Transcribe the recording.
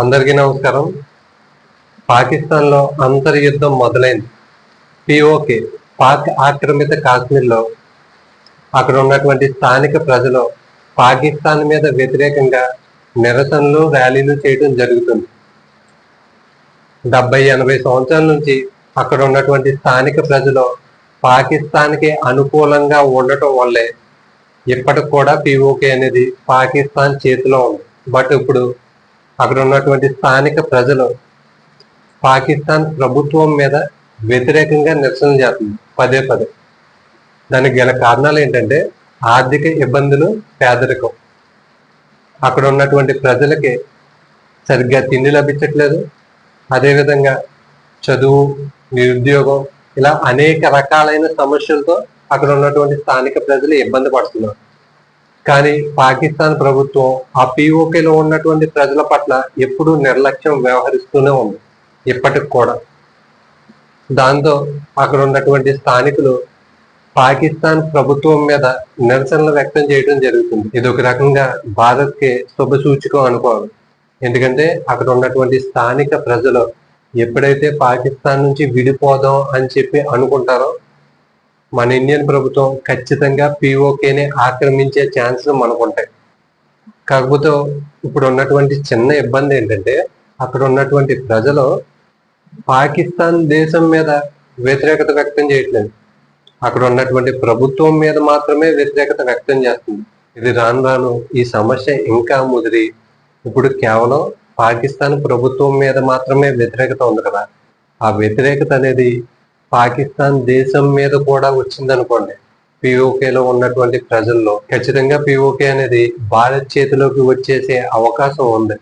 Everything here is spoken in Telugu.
అందరికీ నమస్కారం. పాకిస్తాన్లో అంతర్యుద్ధం మొదలైంది. పిఓకే పాక్ ఆక్రమిత కాశ్మీర్లో అక్కడ ఉన్నటువంటి స్థానిక ప్రజలు పాకిస్తాన్ మీద వ్యతిరేకంగా నిరసనలు ర్యాలీలు చేయడం జరుగుతుంది. డెబ్బై ఎనభై సంవత్సరాల నుంచి అక్కడ ఉన్నటువంటి స్థానిక ప్రజలు పాకిస్తాన్కి అనుకూలంగా ఉండటం వల్లే ఇప్పటికి కూడా పిఓకే అనేది పాకిస్తాన్ చేతిలో ఉంది. బట్ ఇప్పుడు అక్కడ ఉన్నటువంటి స్థానిక ప్రజలు పాకిస్తాన్ ప్రభుత్వం మీద వ్యతిరేకంగా నిరసన చేస్తుంది పదే పదే. దానికి గల కారణాలు ఏంటంటే ఆర్థిక ఇబ్బందులు పేదరికం. అక్కడ ఉన్నటువంటి ప్రజలకి సరిగ్గా తిండి లభించట్లేదు. అదేవిధంగా చదువు నిరుద్యోగం ఇలా అనేక రకాలైన సమస్యలతో అక్కడ ఉన్నటువంటి స్థానిక ప్రజలు ఇబ్బంది పడుతున్నారు. కానీ పాకిస్తాన్ ప్రభుత్వం ఆ పిఓకేలో ఉన్నటువంటి ప్రజల పట్ల ఎప్పుడూ నిర్లక్ష్యం వ్యవహరిస్తూనే ఉంది ఇప్పటికి కూడా. దాంతో అక్కడ ఉన్నటువంటి స్థానికులు పాకిస్తాన్ ప్రభుత్వం మీద నిరసనలు వ్యక్తం చేయడం జరుగుతుంది. ఇది ఒక రకంగా భారత్కి శుభ సూచికం అనుకోవాలి. ఎందుకంటే అక్కడ ఉన్నటువంటి స్థానిక ప్రజలు ఎప్పుడైతే పాకిస్తాన్ నుంచి విడిపోదాం అని చెప్పి అనుకుంటారో మన ఇండియన్ ప్రభుత్వం ఖచ్చితంగా పిఓకేని ఆక్రమించే ఛాన్సులు మనకుంటాయి. కాకపోతే ఇప్పుడు ఉన్నటువంటి చిన్న ఇబ్బంది ఏంటంటే అక్కడ ఉన్నటువంటి ప్రజలు పాకిస్తాన్ దేశం మీద వ్యతిరేకత వ్యక్తం చేయట్లేదు. అక్కడ ఉన్నటువంటి ప్రభుత్వం మీద మాత్రమే వ్యతిరేకత వ్యక్తం చేస్తుంది. ఇది రాను రాను ఈ సమస్య ఇంకా ముదిరి. ఇప్పుడు కేవలం పాకిస్తాన్ ప్రభుత్వం మీద మాత్రమే వ్యతిరేకత ఉంది కదా. ఆ వ్యతిరేకత అనేది పాకిస్తాన్ దేశం మీద కూడా వచ్చిందనుకోండి పిఓకేలో ఉన్నటువంటి ప్రజల్లో ఖచ్చితంగా పిఓకే అనేది భారత్ చేతిలోకి వచ్చేసే అవకాశం ఉంది.